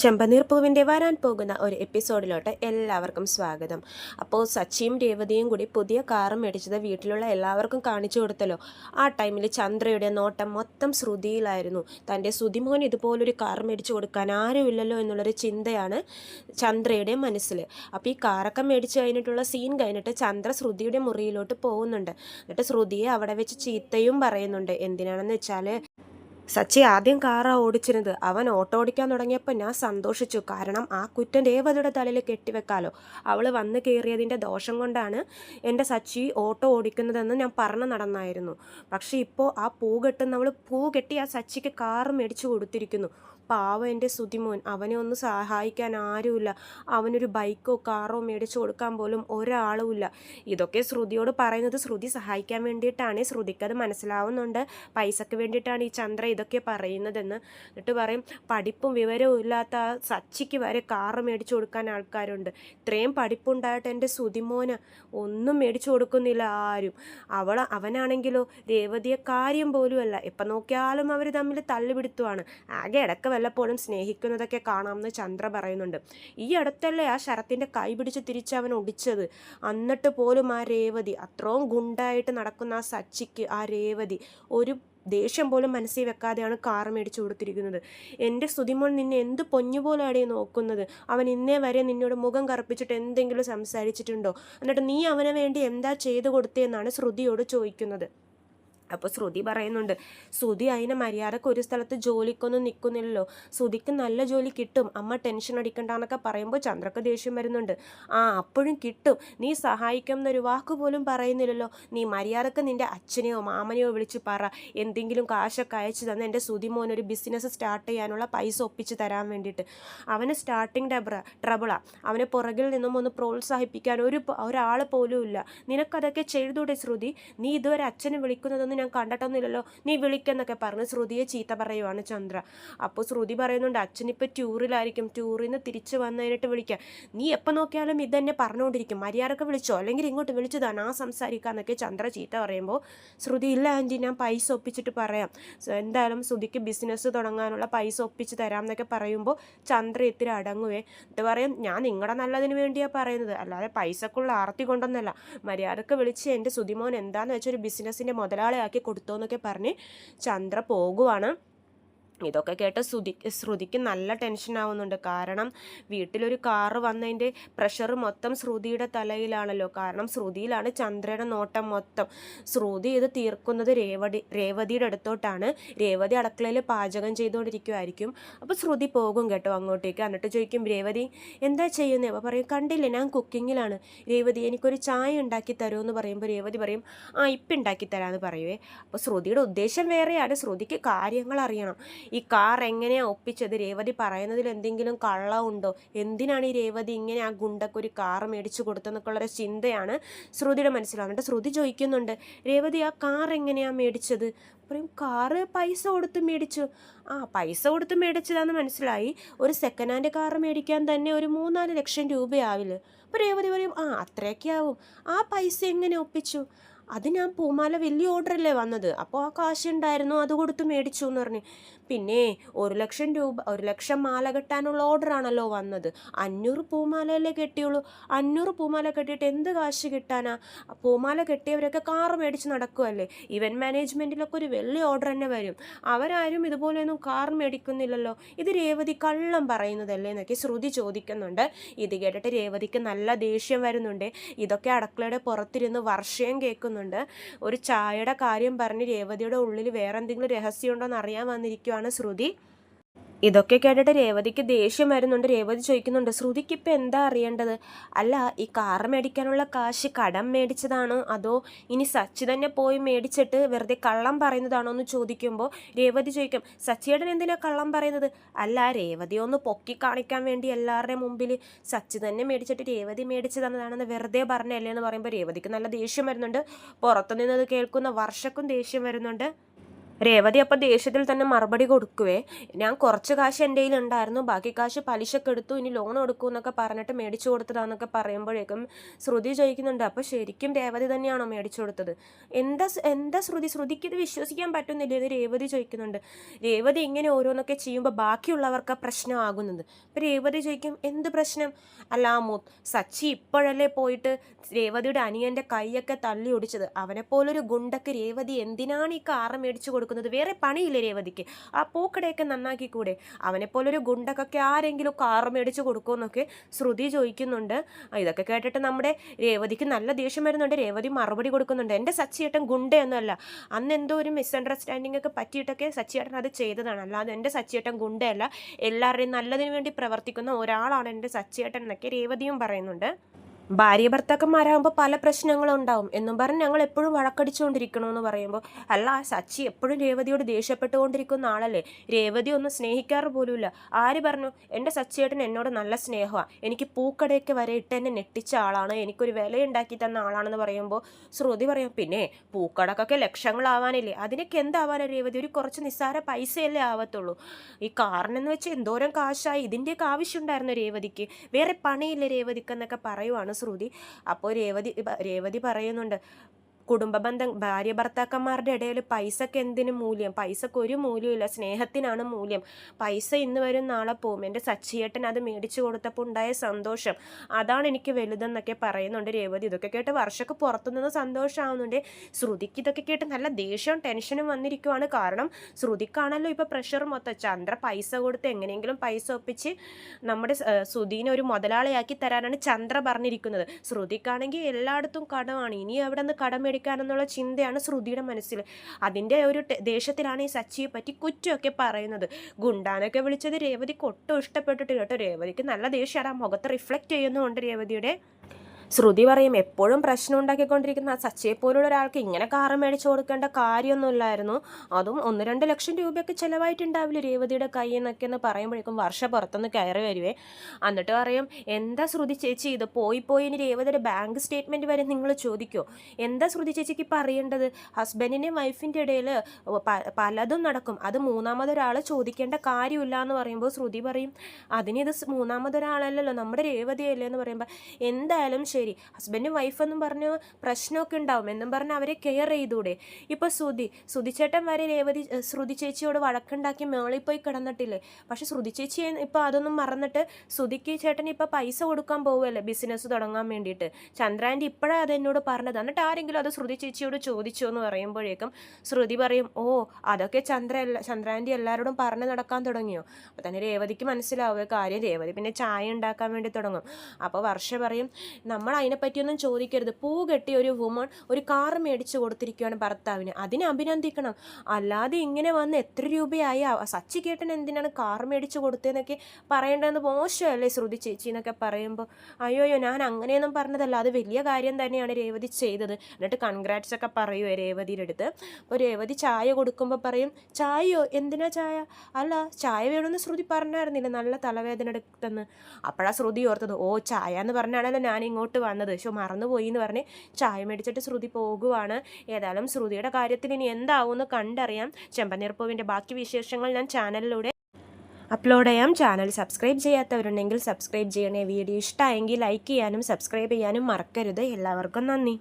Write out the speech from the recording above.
ചെമ്പനീർ പൂവിന്റെ വരാൻ പോകുന്ന ഒരു എപ്പിസോഡിലോട്ട് എല്ലാവർക്കും സ്വാഗതം. അപ്പോൾ സച്ചിയും രേവതിയും കൂടി പുതിയ കാറ് മേടിച്ചത് വീട്ടിലുള്ള എല്ലാവർക്കും കാണിച്ചു കൊടുത്തല്ലോ. ആ ടൈമിൽ ചന്ദ്രയുടെ നോട്ടം മൊത്തം ശ്രുതിയിലായിരുന്നു. തന്റെ സുതിമോൻ ഇതുപോലൊരു കാർ മേടിച്ചു കൊടുക്കാൻ ആരുമില്ലല്ലോ എന്നുള്ളൊരു ചിന്തയാണ് ചന്ദ്രയുടെ മനസ്സിൽ അപ്പോൾ ഈ കാറൊക്കെ മേടിച്ച് കഴിഞ്ഞിട്ടുള്ള സീൻ കഴിഞ്ഞിട്ട് ചന്ദ്ര ശ്രുതിയുടെ മുറിയിലോട്ട് പോകുന്നുണ്ട്. എന്നിട്ട് ശ്രുതിയെ അവിടെ വെച്ച് ചീത്തയും പറയുന്നുണ്ട്. എന്തിനാണെന്ന് വെച്ചാൽ സച്ചി ആദ്യം കാറാ ഓടിച്ചിരുന്നത്. അവൻ ഓട്ടോ ഓടിക്കാൻ തുടങ്ങിയപ്പോൾ ഞാൻ സന്തോഷിച്ചു. കാരണം ആ കുറ്റം രേവതിയുടെ തലയിൽ കെട്ടിവെക്കാലോ. അവൾ വന്ന് കയറിയതിന്റെ ദോഷം കൊണ്ടാണ് എന്റെ സച്ചി ഓട്ടോ ഓടിക്കുന്നതെന്ന് ഞാൻ പറഞ്ഞു നടന്നായിരുന്നു. പക്ഷേ ഇപ്പോൾ ആ പൂ കെട്ടുന്നവൾ പൂ കെട്ടി ആ സച്ചിക്ക് കാറ് മേടിച്ചു കൊടുത്തിരിക്കുന്നു. പാവം എന്റെ സുതിമോൻ അവനെ ഒന്ന് സഹായിക്കാൻ ആരുമില്ല. അവനൊരു ബൈക്കോ കാറോ മേടിച്ചു കൊടുക്കാൻ പോലും ഒരാളുമില്ല ഇതൊക്കെ ശ്രുതിയോട് പറയുന്നത് ശ്രുതി സഹായിക്കാൻ വേണ്ടിയിട്ടാണ്. ശ്രുതിക്കത് മനസ്സിലാവുന്നുണ്ട്. പൈസക്ക് വേണ്ടിയിട്ടാണ് ഈ ചന്ദ്ര ഇതൊക്കെ പറയുന്നതെന്ന്. എന്നിട്ട് പറയും പഠിപ്പും വിവരവും ഇല്ലാത്ത സച്ചിക്ക് വരെ കാറ് മേടിച്ചു കൊടുക്കാൻ ആൾക്കാരുണ്ട്. ഇത്രയും പഠിപ്പുണ്ടായിട്ട് എന്റെ സുതിമോന്. ഒന്നും മേടിച്ചു കൊടുക്കുന്നില്ല ആരും. അവൾ അവനാണെങ്കിലോ രേവതിയെ കാര്യം പോലുമല്ല. എപ്പം നോക്കിയാലും അവർ തമ്മിൽ തള്ളിപിടുത്തുവാണ് ആകെ ഇടയ്ക്ക് വല്ലപ്പോഴും സ്നേഹിക്കുന്നതൊക്കെ കാണാമെന്ന് ചന്ദ്ര പറയുന്നുണ്ട്. ഈ അടുത്തല്ലേ ആ ശരത്തിന്റെ കൈ പിടിച്ച് തിരിച്ച് അവൻ ഒടിച്ചത്? എന്നിട്ട് പോലും ആ രേവതി അത്രയും ഗുണ്ടായിട്ട് നടക്കുന്ന ആ സച്ചിക്ക് ആ രേവതി ഒരു ദേഷ്യം പോലും മനസ്സിൽ വെക്കാതെയാണ് കാർ മേടിച്ചു കൊടുത്തിരിക്കുന്നത്. എന്റെ സ്തുതിമോൾ നിന്നെ എന്ത് പൊന്നുപോലെയാണ് നോക്കുന്നത്? അവൻ ഇന്നേ വരെ നിന്നോട് മുഖം കറുപ്പിച്ചിട്ട് എന്തെങ്കിലും സംസാരിച്ചിട്ടുണ്ടോ? എന്നിട്ട് നീ അവന് വേണ്ടി എന്താ ചെയ്തു കൊടുത്തതെന്നാണ് ശ്രുതിയോട് ചോദിക്കുന്നത്. അപ്പോൾ ശ്രുതി പറയുന്നുണ്ട് ശ്രുതി അതിന് മര്യാദയ്ക്ക് ഒരു സ്ഥലത്ത് ജോലിക്കൊന്നും നിൽക്കുന്നില്ലല്ലോ ശ്രുതിക്ക് നല്ല ജോലി കിട്ടും. അമ്മ ടെൻഷൻ അടിക്കണ്ട എന്നൊക്കെ പറയുമ്പോൾ ചന്ദ്രക്ക് ദേഷ്യം വരുന്നുണ്ട്. ആ അപ്പോഴും കിട്ടും. നീ സഹായിക്കും എന്നൊരു വാക്ക് പോലും പറയുന്നില്ലല്ലോ. നീ മര്യാദയ്ക്ക് നിന്റെ അച്ഛനെയോ മാമനെയോ വിളിച്ച് പറ. എന്തെങ്കിലും കാശൊക്കെ അയച്ചു തന്ന എന്റെ ശ്രുതി മോൻ ഒരു ബിസിനസ് സ്റ്റാർട്ട് ചെയ്യാനുള്ള പൈസ ഒപ്പിച്ച് തരാൻ വേണ്ടിയിട്ട്. അവന് സ്റ്റാർട്ടിങ് ഡബ്ര ട്രബിളാണ് അവനെ പുറകിൽ നിന്നും ഒന്ന് പ്രോത്സാഹിപ്പിക്കാൻ ഒരു ഒരാൾ പോലും ഇല്ല നിനക്കതൊക്കെ ചെയ്തൂടെ ശ്രുതി? നീ ഇതുവരെ അച്ഛനെ വിളിക്കുന്നതൊന്നും ഞാൻ കണ്ടിട്ടൊന്നുമില്ലല്ലോ. നീ വിളിക്കെന്നൊക്കെ പറഞ്ഞ് ശ്രുതിയെ ചീത്ത പറയുവാണ് ചന്ദ്ര. അപ്പോൾ ശ്രുതി പറയുന്നുണ്ട് അച്ഛനിപ്പോൾ ടൂറിലായിരിക്കും. ടൂറിൽ നിന്ന് തിരിച്ച് വന്നതിനിട്ട് വിളിക്കാം. നീ എപ്പോൾ നോക്കിയാലും ഇതന്നെ പറഞ്ഞുകൊണ്ടിരിക്കും മര്യാദയ്ക്ക് വിളിച്ചോ? അല്ലെങ്കിൽ ഇങ്ങോട്ട് വിളിച്ചതാണ് ആ സംസാരിക്കാന്നൊക്കെ ചന്ദ്ര ചീത്ത പറയുമ്പോൾ ശ്രുതി ഇല്ല ആന്റി ഞാൻ പൈസ ഒപ്പിച്ചിട്ട് പറയാം. എന്തായാലും ശ്രുതിക്ക് ബിസിനസ് തുടങ്ങാനുള്ള പൈസ ഒപ്പിച്ച് തരാം എന്നൊക്കെ പറയുമ്പോൾ ചന്ദ്ര ഇത്തിരി അടങ്ങുവേ. എന്ന് പറയും ഞാൻ നിങ്ങളുടെ നല്ലതിന് വേണ്ടിയാണ് പറയുന്നത്. അല്ലാതെ പൈസക്കുള്ള ആർത്തി കൊണ്ടൊന്നല്ല. മര്യാദയ്ക്ക് വിളിച്ച് എന്റെ സുതിമോൻ എന്താണെന്ന് വെച്ചാൽ ഒരു ബിസിനസ്സിന്റെ മുതലാളിയാക്കി കൊടുത്തോന്നൊക്കെ പറഞ്ഞ് ചന്ദ്ര പോകുവാണ്. ഇതൊക്കെ കേട്ട് ശ്രുതി ശ്രുതിക്ക് നല്ല ടെൻഷൻ ആവുന്നുണ്ട്. കാരണം വീട്ടിലൊരു കാറ് വന്നതിന്റെ പ്രഷർ മൊത്തം ശ്രുതിയുടെ തലയിലാണല്ലോ. കാരണം ശ്രുതിയിലാണ് ചന്ദ്രയുടെ നോട്ടം മൊത്തം. ശ്രുതി ഇത് തീർക്കുന്നത് രേവതി രേവതിയുടെ അടുത്തോട്ടാണ്. രേവതി അടുക്കളയിൽ പാചകം ചെയ്തുകൊണ്ടിരിക്കുമായിരിക്കും അപ്പോൾ ശ്രുതി പോകും കേട്ടോ അങ്ങോട്ടേക്ക്. എന്നിട്ട് ചോദിക്കും രേവതി എന്താ ചെയ്യുന്നത് അപ്പോൾ പറയും കണ്ടില്ലേ ഞാൻ കുക്കിങ്ങിലാണ് രേവതി എനിക്കൊരു ചായ ഉണ്ടാക്കി തരുമെന്ന് പറയുമ്പോൾ രേവതി പറയും ആ ഇപ്പം ഉണ്ടാക്കി തരാമെന്ന് പറയുവേ. അപ്പോൾ ശ്രുതിയുടെ ഉദ്ദേശം വേറെയാണ്. ശ്രുതിക്ക് കാര്യങ്ങൾ അറിയണം. ഈ കാർ എങ്ങനെയാണ് ഒപ്പിച്ചത്? രേവതി പറയുന്നതിൽ എന്തെങ്കിലും കള്ളമുണ്ടോ എന്തിനാണ് ഈ രേവതി ഇങ്ങനെ ആ ഗുണ്ടക്ക് ഒരു കാർ മേടിച്ചു കൊടുത്തെന്നൊക്കെയുള്ളൊരു ചിന്തയാണ് ശ്രുതിയുടെ മനസ്സിലാവുന്നത് ശ്രുതി ചോദിക്കുന്നുണ്ട് രേവതി ആ കാർ എങ്ങനെയാണ് മേടിച്ചത്? പറയും കാറ് പൈസ കൊടുത്ത് മേടിച്ചു. ആ പൈസ കൊടുത്ത് മേടിച്ചതാന്ന് മനസ്സിലായി. ഒരു സെക്കൻഡ് ഹാൻഡ് കാർ മേടിക്കാൻ തന്നെ ഒരു മൂന്നാൽ ലക്ഷം രൂപയാവില്ല? അപ്പോൾ രേവതി പറയും ആ അത്രയൊക്കെ ആവും ആ പൈസ എങ്ങനെ ഒപ്പിച്ചു? അത് ഞാൻ പൂമാല വലിയ ഓർഡറല്ലേ വന്നത്. അപ്പോൾ ആ കാശ് ഉണ്ടായിരുന്നു അത് കൊടുത്ത് മേടിച്ചു എന്ന് പറഞ്ഞു. പിന്നെ ഒരു ലക്ഷം രൂപ ഒരു ലക്ഷം മാല കെട്ടാനുള്ള ഓർഡറാണല്ലോ വന്നത്. അഞ്ഞൂറ് പൂമാലയല്ലേ കെട്ടിയുള്ളൂ. അഞ്ഞൂറ് പൂമാല കെട്ടിയിട്ട് എന്ത് കാശ് കിട്ടാനാ? പൂമാല കെട്ടിയവരൊക്കെ കാറ് മേടിച്ച് നടക്കുമല്ലേ ഇവന്റ് മാനേജ്മെന്റിലൊക്കെ ഒരു വലിയ ഓർഡർ തന്നെ വരും. അവരാരും ഇതുപോലെയൊന്നും കാർ മേടിക്കുന്നില്ലല്ലോ. ഇത് രേവതി കള്ളം പറയുന്നതല്ലേ എന്നൊക്കെ ശ്രുതി ചോദിക്കുന്നുണ്ട്. ഇത് കേട്ടിട്ട് രേവതിക്ക് നല്ല ദേഷ്യം വരുന്നുണ്ട്. ഇതൊക്കെ അടുക്കളയുടെ പുറത്തിരുന്ന് വർഷയും കേൾക്കുന്നുണ്ട്. ഒരു ചായയുടെ കാര്യം പറഞ്ഞ് രേവതിയുടെ ഉള്ളിൽ വേറെ എന്തെങ്കിലും രഹസ്യമുണ്ടോ എന്ന് അറിയാൻ വന്നിരിക്കുവാണ് ശ്രുതി. ഇതൊക്കെ കേട്ടിട്ട് രേവതിക്ക് ദേഷ്യം വരുന്നുണ്ട്. രേവതി ചോദിക്കുന്നുണ്ട് ശ്രുതിക്ക് ഇപ്പം എന്താ അറിയേണ്ടത്? അല്ല ഈ കാർ മേടിക്കാനുള്ള കാശ് കടം മേടിച്ചതാണോ. അതോ ഇനി സച്ചി തന്നെ പോയി മേടിച്ചിട്ട് വെറുതെ കള്ളം പറയുന്നതാണോ എന്ന് ചോദിക്കുമ്പോൾ രേവതി ചോദിക്കും സച്ചിയേടൻ എന്തിനാ കള്ളം പറയുന്നത്? അല്ല രേവതി ഒന്ന് പൊക്കി കാണിക്കാൻ വേണ്ടി എല്ലാവരുടെയും മുമ്പിൽ സച്ചി തന്നെ മേടിച്ചിട്ട് രേവതി മേടിച്ചു തന്നതാണെന്ന് വെറുതെ പറഞ്ഞല്ലേ? എന്ന് പറയുമ്പോൾ രേവതിക്ക് നല്ല ദേഷ്യം വരുന്നുണ്ട്. പുറത്തുനിന്നത് കേൾക്കുന്ന വർഷക്കും ദേഷ്യം വരുന്നുണ്ട്. രേവതി അപ്പം ദേഷ്യത്തിൽ തന്നെ മറുപടി കൊടുക്കുവേ. ഞാൻ കുറച്ച് കാശ് എന്റെ കയ്യിലുണ്ടായിരുന്നു. ബാക്കി കാശ് പലിശക്ക് എടുത്തു. ഇനി ലോൺ എടുക്കൂ എന്നൊക്കെ പറഞ്ഞിട്ട് മേടിച്ചു കൊടുത്തതാന്നൊക്കെ പറയുമ്പോഴേക്കും ശ്രുതി ചോദിക്കുന്നുണ്ട്. അപ്പോൾ ശരിക്കും രേവതി തന്നെയാണോ മേടിച്ചു കൊടുത്തത്? എന്താ എന്താ ശ്രുതി? ശ്രുതിക്ക് ഇത് വിശ്വസിക്കാൻ പറ്റുന്നില്ല. ഇത് രേവതി ചോദിക്കുന്നുണ്ട്. രേവതി ഇങ്ങനെ ഓരോന്നൊക്കെ ചെയ്യുമ്പോൾ ബാക്കിയുള്ളവർക്ക് പ്രശ്നമാകുന്നത് അപ്പം രേവതി ചോദിക്കും എന്ത് പ്രശ്നം? അല്ല സച്ചി ഇപ്പോഴല്ലേ പോയിട്ട് രേവതിയുടെ അനിയന്റെ കൈയൊക്കെ തള്ളി ഒടിച്ചത്. അവനെപ്പോലൊരു ഗുണ്ടക്ക് രേവതി എന്തിനാണ് ഈ കാറ് മേടിച്ചു കൊടുക്കുന്നത്? വേറെ പണിയില്ല രേവതിക്ക്? ആ പൂക്കടയൊക്കെ നന്നാക്കി കൂടെ അവനെപ്പോലൊരു ഗുണ്ടക്കൊക്കെ ആരെങ്കിലും കാറ് മേടിച്ച് കൊടുക്കുമെന്നൊക്കെ ശ്രുതി ചോദിക്കുന്നുണ്ട്. ഇതൊക്കെ കേട്ടിട്ട് നമ്മുടെ രേവതിക്ക് നല്ല ദേഷ്യം വരുന്നുണ്ട്. രേവതി മറുപടി കൊടുക്കുന്നുണ്ട്. എന്റെ സച്ചിയേട്ടൻ ഗുണ്ടയൊന്നുമല്ല. അന്ന് എന്തോ ഒരു മിസ്അണ്ടർസ്റ്റാൻഡിംഗ് ഒക്കെ പറ്റിയിട്ടൊക്കെ സച്ചിയേട്ടൻ അത് ചെയ്തതാണ്. അല്ലാതെ എന്റെ സച്ചിയേട്ടൻ ഗുണ്ടയല്ല. എല്ലാവരുടെയും നല്ലതിന് വേണ്ടി പ്രവർത്തിക്കുന്ന ഒരാളാണ് എന്റെ സച്ചിയേട്ടൻ എന്നൊക്കെ രേവതിയും പറയുന്നുണ്ട്. ഭാര്യ ഭർത്താക്കന്മാരാകുമ്പോൾ പല പ്രശ്നങ്ങളും ഉണ്ടാവും എന്നും പറഞ്ഞ് ഞങ്ങൾ എപ്പോഴും വഴക്കടിച്ചുകൊണ്ടിരിക്കണമെന്ന് പറയുമ്പോൾ അല്ല സച്ചി എപ്പോഴും രേവതിയോട് ദേഷ്യപ്പെട്ടുകൊണ്ടിരിക്കുന്ന ആളല്ലേ? രേവതി ഒന്നും സ്നേഹിക്കാറ് പോലുമില്ല. ആര് പറഞ്ഞു എന്റെ സച്ചിയേട്ടൻ എന്നോട് നല്ല സ്നേഹമാണ് എനിക്ക് പൂക്കടയൊക്കെ വരെ ഇട്ട് എന്നെ നെട്ടിച്ച ആളാണ്. എനിക്കൊരു വിലയുണ്ടാക്കി തന്ന ആളാണെന്ന് പറയുമ്പോൾ ശ്രുതി പറയും പിന്നെ പൂക്കടക്കൊക്കെ ലക്ഷങ്ങളാവാനില്ലേ? അതിനൊക്കെ എന്താവാനാണ് രേവതി? ഒരു കുറച്ച് നിസ്സാര പൈസയല്ലേ ആവത്തുള്ളൂ. ഈ കാറിനെന്ന് വെച്ച് എന്തോരം കാശായി? ഇതിന്റെയൊക്കെ ആവശ്യമുണ്ടായിരുന്നു രേവതിക്ക്. വേറെ പണിയില്ലേ രേവതിക്ക് എന്നൊക്കെ പറയുവാണ് ശ്രുതി. അപ്പോൾ രേവതി രേവതി പറയുന്നുണ്ട് കുടുംബ ബന്ധം ഭാര്യ ഭർത്താക്കന്മാരുടെ ഇടയിൽ പൈസക്ക് എന്തിനു മൂല്യം? പൈസക്ക് ഒരു മൂല്യമില്ല സ്നേഹത്തിനാണ് മൂല്യം. പൈസ ഇന്ന് വരും നാളെ പോവും. എന്റെ സച്ചിയേട്ടൻ അത് മേടിച്ചു കൊടുത്തപ്പോൾ ഉണ്ടായ സന്തോഷം. അതാണ് എനിക്ക് വലുതെന്നൊക്കെ പറയുന്നുണ്ട് രേവതി. ഇതൊക്കെ കേട്ട് വർഷക്ക് പുറത്തുനിന്ന് സന്തോഷമാവുന്നുണ്ട് ശ്രുതിക്ക് ഇതൊക്കെ കേട്ട് നല്ല ദേഷ്യവും ടെൻഷനും വന്നിരിക്കുവാണ്. കാരണം ശ്രുതിക്കാണല്ലോ ഇപ്പോൾ പ്രഷർ മൊത്തം. ചന്ദ്ര പൈസ കൊടുത്ത് എങ്ങനെയെങ്കിലും പൈസ ഒപ്പിച്ച് നമ്മുടെ ശ്രുതിനെ ഒരു മുതലാളിയാക്കി തരാനാണ് ചന്ദ്ര പറഞ്ഞിരിക്കുന്നത്. ശ്രുതിക്കാണെങ്കിൽ എല്ലായിടത്തും കടമാണ്. ഇനി എവിടെ നിന്ന് കടം മേടിക്കാനെന്നുള്ള ചിന്തയാണ് ശ്രുതിയുടെ മനസ്സിൽ. അതിന്റെ ഒരു ദേഷ്യത്തിലാണ് ഈ സച്ചിയെ പറ്റി കുറ്റമൊക്കെ പറയുന്നത്. ഗുണ്ടാനൊക്കെ വിളിച്ചത് രേവതിക്ക് ഒട്ടും ഇഷ്ടപ്പെട്ടിട്ടില്ല കേട്ടോ. രേവതിക്ക് നല്ല ദേഷ്യമാണ്. ആ മുഖത്ത് റിഫ്ലക്റ്റ് ചെയ്യുന്നുണ്ട് രേവതിയുടെ ശ്രുതി പറയും എപ്പോഴും പ്രശ്നം ഉണ്ടാക്കിക്കൊണ്ടിരിക്കുന്ന സച്ചിയെ പോലുള്ള ഒരാൾക്ക് ഇങ്ങനെ കാറ് മേടിച്ചു കൊടുക്കേണ്ട കാര്യമൊന്നുമില്ലായിരുന്നു. അതും ഒന്ന് രണ്ട് ലക്ഷം രൂപയൊക്കെ ചിലവായിട്ടുണ്ടാവില്ല രേവതിയുടെ കയ്യിൽ നിന്നൊക്കെ എന്ന് പറയുമ്പോഴേക്കും വർഷ പുറത്തുനിന്ന് കയറി വരുവേ. എന്നിട്ട് പറയും എന്താ ശ്രുതി ചേച്ചി ഇത് പോയി പോയി ഇനി രേവതിയുടെ ബാങ്ക് സ്റ്റേറ്റ്മെന്റ് വരെ നിങ്ങൾ ചോദിക്കുമോ എന്താ ശ്രുതി ചേച്ചിക്ക് ഇപ്പം അറിയേണ്ടത് ഹസ്ബൻഡിന്റെയും വൈഫിന്റെ ഇടയിൽ പലതും നടക്കും. അത് മൂന്നാമതൊരാൾ ചോദിക്കേണ്ട കാര്യമില്ല എന്ന് പറയുമ്പോൾ ശ്രുതി പറയും അതിനിത് മൂന്നാമതൊരാളല്ലല്ലോ നമ്മുടെ രേവതിയല്ലേ? എന്ന് പറയുമ്പോൾ എന്തായാലും ശരി. ഹസ്ബൻഡും വൈഫെന്നും പറഞ്ഞ് പ്രശ്നമൊക്കെ ഉണ്ടാവും. എന്നും പറഞ്ഞ് അവരെ കെയർ ചെയ്തൂടെ. ഇപ്പോൾ ശ്രുതി ശ്രുതിച്ചേട്ടൻ വരെ രേവതി ശ്രുതി ചേച്ചിയോട് വഴക്കുണ്ടാക്കി മേളിൽ പോയി കിടന്നിട്ടില്ലേ? പക്ഷെ ശ്രുതി ചേച്ചി ഇപ്പോൾ അതൊന്നും മറന്നിട്ട് ശ്രുതിക്ക് ചേട്ടൻ ഇപ്പോൾ പൈസ കൊടുക്കാൻ പോവുമല്ലേ ബിസിനസ് തുടങ്ങാൻ വേണ്ടിയിട്ട്? ചന്ദ്രാന്റെ ഇപ്പോഴാണ് അതെന്നോട് പറഞ്ഞത്. എന്നിട്ട് ആരെങ്കിലും അത് ശ്രുതി ചേച്ചിയോട് ചോദിച്ചോ എന്ന് പറയുമ്പോഴേക്കും ശ്രുതി പറയും ഓ അതൊക്കെ ചന്ദ്ര ചന്ദ്രാന്റെ എല്ലാവരോടും പറഞ്ഞ് നടക്കാൻ തുടങ്ങിയോ? അപ്പോൾ തന്നെ രേവതിക്ക് മനസ്സിലാവുക കാര്യം രേവതി പിന്നെ ചായ ഉണ്ടാക്കാൻ വേണ്ടി തുടങ്ങും. അപ്പോൾ വർഷ പറയും നമ്മൾ അതിനെപ്പറ്റിയൊന്നും ചോദിക്കരുത്. പൂ കെട്ടി ഒരു വുമൺ ഒരു കാർ മേടിച്ചു കൊടുത്തിരിക്കുകയാണ് ഭർത്താവിന്. അതിനെ അഭിനന്ദിക്കണം. അല്ലാതെ ഇങ്ങനെ വന്ന് എത്ര രൂപയായി? സച്ചി കേട്ടൻ എന്തിനാണ് കാർ മേടിച്ചു കൊടുത്തതെന്നൊക്കെ പറയേണ്ടതെന്ന് മോശമല്ലേ ശ്രുതി ചേച്ചി എന്നൊക്കെ പറയുമ്പോൾ അയ്യോയ്യോ ഞാൻ അങ്ങനെയൊന്നും പറഞ്ഞതല്ല. അത് വലിയ കാര്യം തന്നെയാണ് രേവതി ചെയ്തത്. എന്നിട്ട് കൺഗ്രാറ്റ്സ് ഒക്കെ പറയുമോ രേവതിയുടെ അടുത്ത്. അപ്പോൾ രേവതി ചായ കൊടുക്കുമ്പോൾ പറയും ചായയോ? എന്തിനാ ചായ? അല്ല ചായ വേണമെന്ന് ശ്രുതി പറഞ്ഞായിരുന്നില്ല? നല്ല തലവേദന എടുത്തെന്ന്. അപ്പോഴാണ് ശ്രുതി ഓർത്തത് ഓ ചായ എന്ന് പറഞ്ഞാണല്ലോ ഞാൻ ഇങ്ങോട്ട് വന്നത്. പക്ഷെ മറന്നുപോയി എന്ന് പറഞ്ഞ് ചായ മേടിച്ചിട്ട് ശ്രുതി പോകുവാണ്. ഏതായാലും ശ്രുതിയുടെ കാര്യത്തിൽ ഇനി എന്താവുമെന്ന് കണ്ടറിയാം. ചെമ്പനീർപ്പൂവിന്റെ ബാക്കി വിശേഷങ്ങൾ ഞാൻ ചാനലിലൂടെ അപ്ലോഡ് ചെയ്യാം. ചാനൽ സബ്സ്ക്രൈബ് ചെയ്യാത്തവരുണ്ടെങ്കിൽ സബ്സ്ക്രൈബ് ചെയ്യണേ. വീഡിയോ ഇഷ്ടമായെങ്കിൽ ലൈക്ക് ചെയ്യാനും സബ്സ്ക്രൈബ് ചെയ്യാനും മറക്കരുത്. എല്ലാവർക്കും നന്ദി.